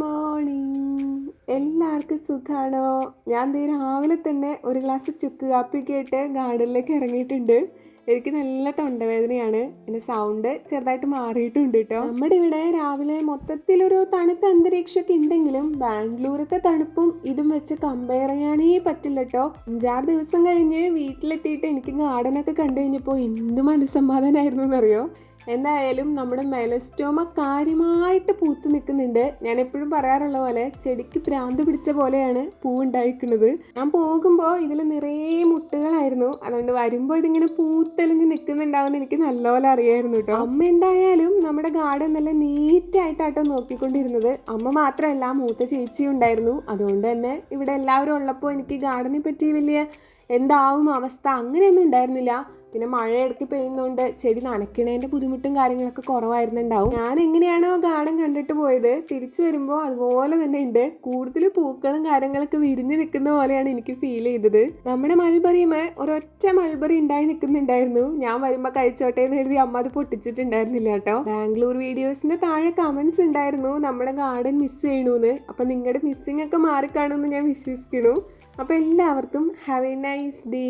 Morning. എല്ലാവർക്കും സുഖമാണോ ഞാൻ ദേ രാവിലെ തന്നെ ഒരു ഗ്ലാസ് ചുക്ക് കാപ്പി കേട്ട് ഗാർഡനിലേക്ക് ഇറങ്ങിയിട്ടുണ്ട്. എനിക്ക് നല്ല തൊണ്ടവേദനയാണ്. എന്റെ സൗണ്ട് ചെറുതായിട്ട് മാറിയിട്ടുണ്ട് കേട്ടോ. നമ്മുടെ ഇവിടെ രാവിലെ മൊത്തത്തിലൊരു തണുത്ത അന്തരീക്ഷമൊക്കെ ഉണ്ടെങ്കിലും ബാംഗ്ലൂരത്തെ തണുപ്പും ഇതും വെച്ച് കമ്പയർ ചെയ്യാനേ പറ്റില്ല കേട്ടോ. അഞ്ചാറ് ദിവസം കഴിഞ്ഞ് വീട്ടിലെത്തിയിട്ട് എനിക്ക് ഗാർഡനൊക്കെ കണ്ടു കഴിഞ്ഞപ്പോൾ എന്ത് മനസ്സമാധാനമായിരുന്നു എന്നറിയോ? എന്തായാലും നമ്മുടെ മെലസ്റ്റോമ കാര്യമായിട്ട് പൂത്ത് നിൽക്കുന്നുണ്ട്. ഞാൻ എപ്പോഴും പറയാറുള്ള പോലെ ചെടിക്ക് പ്രാന്ത് പിടിച്ച പോലെയാണ് പൂ ഉണ്ടായിരിക്കുന്നത് ഞാൻ പോകുമ്പോൾ ഇതിൽ നിറയെ മുട്ടുകളായിരുന്നു. അതുകൊണ്ട് വരുമ്പോൾ ഇതിങ്ങനെ പൂത്തെളിഞ്ഞ് നിൽക്കുന്നുണ്ടാവുമെന്ന് എനിക്ക് നല്ലപോലെ അറിയായിരുന്നു കേട്ടോ. അമ്മ എന്തായാലും നമ്മുടെ ഗാർഡൻ നല്ല നീറ്റായിട്ടാട്ടോ നോക്കിക്കൊണ്ടിരുന്നത്. അമ്മ മാത്രമല്ല മൂത്ത ചേച്ചി ഉണ്ടായിരുന്നു. അതുകൊണ്ട് തന്നെ ഇവിടെ എല്ലാവരും ഉള്ളപ്പോൾ എനിക്ക് ഗാർഡനെ പറ്റി വലിയ എന്താവും അവസ്ഥ അങ്ങനെയൊന്നും ഉണ്ടായിരുന്നില്ല. പിന്നെ മഴ ഇടയ്ക്ക് പെയ്യുന്നതുകൊണ്ട് ചെടി നനയ്ക്കണേന്റെ ബുദ്ധിമുട്ടും കാര്യങ്ങളൊക്കെ കുറവായിരുന്നുണ്ടാവും. ഞാൻ എങ്ങനെയാണോ ഗാർഡൻ കണ്ടിട്ട് പോയത് തിരിച്ചു വരുമ്പോൾ അതുപോലെ തന്നെ ഉണ്ട് കൂടുതൽ പൂക്കളും കാര്യങ്ങളൊക്കെ വിരിഞ്ഞ് നിൽക്കുന്ന പോലെയാണ് എനിക്ക് ഫീൽ ചെയ്തത്. നമ്മുടെ മൾബറിയുമേ ഒരൊറ്റ മൾബറി ഉണ്ടായി നിൽക്കുന്നുണ്ടായിരുന്നു. ഞാൻ വരുമ്പോൾ കഴിച്ചോട്ടെ എന്ന് എഴുതി അമ്മ അത് പൊട്ടിച്ചിട്ടുണ്ടായിരുന്നില്ല കേട്ടോ. ബാംഗ്ലൂർ വീഡിയോസിന്റെ താഴെ കമന്റ്സ് ഉണ്ടായിരുന്നു നമ്മുടെ ഗാർഡൻ മിസ് ചെയ്യണമെന്ന് അപ്പൊ നിങ്ങളുടെ മിസ്സിംഗ് ഒക്കെ മാറിക്കാണുമെന്ന് ഞാൻ വിശ്വസിക്കുന്നു. അപ്പൊ എല്ലാവർക്കും ഹാവ് എ നൈസ് ഡേ